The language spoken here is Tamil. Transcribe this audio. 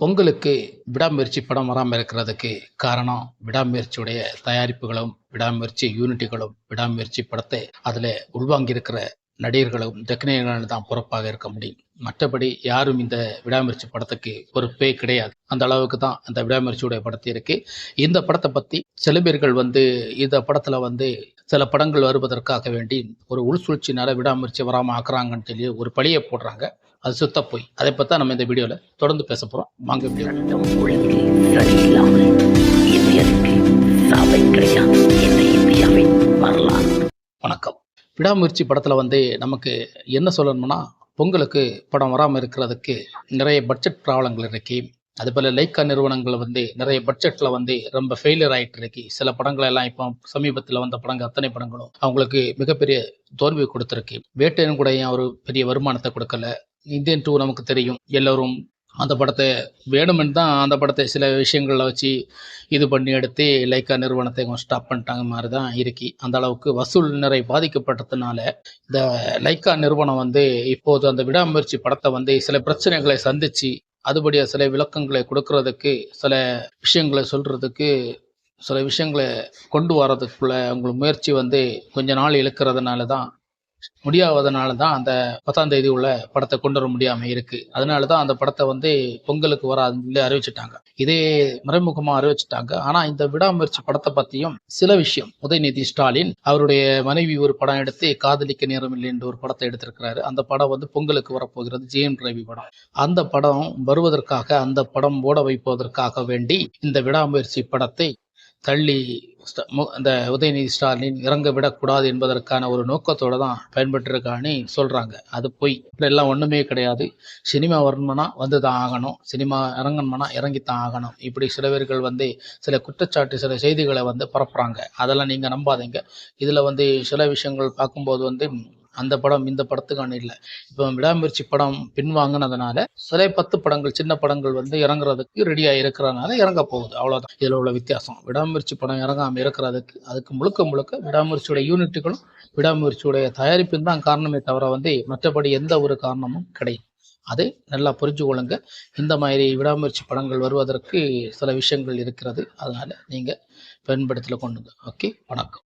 பொங்கலுக்கு விடாமுயற்சி படம் வராமல் இருக்கிறதுக்கு காரணம் விடாமுயற்சியுடைய தயாரிப்புகளும் விடாமுயற்சி யூனிட்டுகளும் விடாமுயற்சி படத்தை அதில் உள்வாங்கியிருக்கிற நடிகர்களும் டெக்னீஷியன்களும் தான் பொறுப்பாக இருக்க முடியும். மற்றபடி யாரும் இந்த விடாமுயற்சி படத்துக்கு பொறுப்பே கிடையாது. அந்த அளவுக்கு தான் அந்த விடாமுயற்சியுடைய படத்தை இருக்கு. இந்த படத்தை பற்றி சில பேர்கள் வந்து இந்த படத்தில் வந்து சில படங்கள் வருவதற்காக வேண்டி ஒரு உள்சூழ்ச்சினால விடாமுயற்சி வராமல் ஆக்குறாங்கன்னு சொல்லி ஒரு பழியை போடுறாங்க. அது சுத்த போய். அதை பற்றி நம்ம இந்த வீடியோவில் தொடர்ந்து பேச போகிறோம் வாங்க வணக்கம். விடாமுயற்சி படத்தில் வந்து நமக்கு என்ன சொல்லணும்னா பொங்கலுக்கு படம் வராமல் இருக்கிறதுக்கு நிறைய பட்ஜெட் ப்ராப்ளங்கள் இருக்கு. அதுபோல் லைக்கா நிறுவனங்கள் வந்து நிறைய பட்ஜெட்டில் வந்து ரொம்ப ஃபெயிலியர் ஆகிட்டு இருக்கு. சில படங்கள் எல்லாம் இப்போ சமீபத்தில் வந்த படங்கள் அத்தனை படங்களும் அவங்களுக்கு மிகப்பெரிய தோல்வி கொடுத்துருக்கு. வேட்டையன் கூட ஏன் ஒரு பெரிய வருமானத்தை கொடுக்கல? இந்தியன் டூ நமக்கு தெரியும். எல்லோரும் அந்த படத்தை வேணுமென்னு தான் அந்த படத்தை சில விஷயங்களில் வச்சு இது பண்ணி எடுத்து லைக்கா நிறுவனத்தை கொஞ்சம் ஸ்டாப் பண்ணிட்டாங்க மாதிரி தான் இருக்கு. அந்த அளவுக்கு வசூல் நிறை பாதிக்கப்பட்டதுனால இந்த லைக்கா நிறுவனம் வந்து இப்போது அந்த விடாமுயற்சி படத்தை வந்து சில பிரச்சனைகளை சந்திச்சு அதுபடியா சில விளக்கங்களை கொடுக்கறதுக்கு சில விஷயங்களை சொல்றதுக்கு சில விஷயங்களை கொண்டு வர்றதுக்குள்ள அவங்க முயற்சி வந்து கொஞ்ச நாள் இழுக்கிறதுனால தான் முடியாததுனால தான் அந்த பத்தாம் தேதி உள்ள படத்தை கொண்டு வர முடியாமல் இருக்கு. அதனால தான் அந்த படத்தை வந்து பொங்கலுக்கு வராதுன்னு சொல்லி அறிவிச்சிட்டாங்க. இதே மறைமுகமா அறிவிச்சிட்டாங்க. ஆனா இந்த விடாமுயற்சி படத்தை பத்தியும் சில விஷயம். உதயநிதி ஸ்டாலின் அவருடைய மனைவி ஒரு படம் எடுத்து காதலிக்க நேரம் இல்லை என்று ஒரு படத்தை எடுத்திருக்கிறாரு. அந்த படம் வந்து பொங்கலுக்கு வரப்போகிறது ஜெயம் ரவி படம். அந்த படம் வருவதற்காக அந்த படம் ஓட வைப்பதற்காக வேண்டி இந்த விடாமுயற்சி படத்தை தள்ளி அந்த உதயநிதி ஸ்டாலின் இறங்க விடக்கூடாது என்பதற்கான ஒரு நோக்கத்தோட தான் பயன்பட்டிருக்கான்னு சொல்றாங்க. அது போய். எல்லாம் ஒண்ணுமே கிடையாது. சினிமா வரணும்னா வந்து தான் ஆகணும். சினிமா இறங்கணும்னா இறங்கித்தான் ஆகணும். இப்படி சில பேர்கள் வந்து சில குற்றச்சாட்டு சில செய்திகளை வந்து பரப்புறாங்க. அதெல்லாம் நீங்க நம்பாதீங்க. இதுல வந்து சில விஷயங்கள் பார்க்கும்போது வந்து அந்த படம் இந்த படத்துக்கான இல்லை. இப்போ விடாமுயற்சி படம் பின்வாங்கினதுனால சில பத்து படங்கள் சின்ன படங்கள் வந்து இறங்குறதுக்கு ரெடியாக இருக்கிறனால இறங்க போகுது. அவ்வளோதான் இதில் உள்ள வித்தியாசம். விடாமுயற்சி படம் இறங்காமல் இருக்கிறதுக்கு அதுக்கு முழுக்க முழுக்க விடாமுயற்சியோட யூனிட்டுகளும் விடாமுயற்சியுடைய தயாரிப்பும் தான் காரணமே தவிர வந்து மற்றபடி எந்த ஒரு காரணமும் கிடையாது. அதை நல்லா புரிஞ்சு கொள்ளுங்க. இந்த மாதிரி விடாமுயற்சி படங்கள் வருவதற்கு சில விஷயங்கள் இருக்கிறது. அதனால நீங்க பயன்படுத்தல கொண்டுங்க ஓகே? வணக்கம்.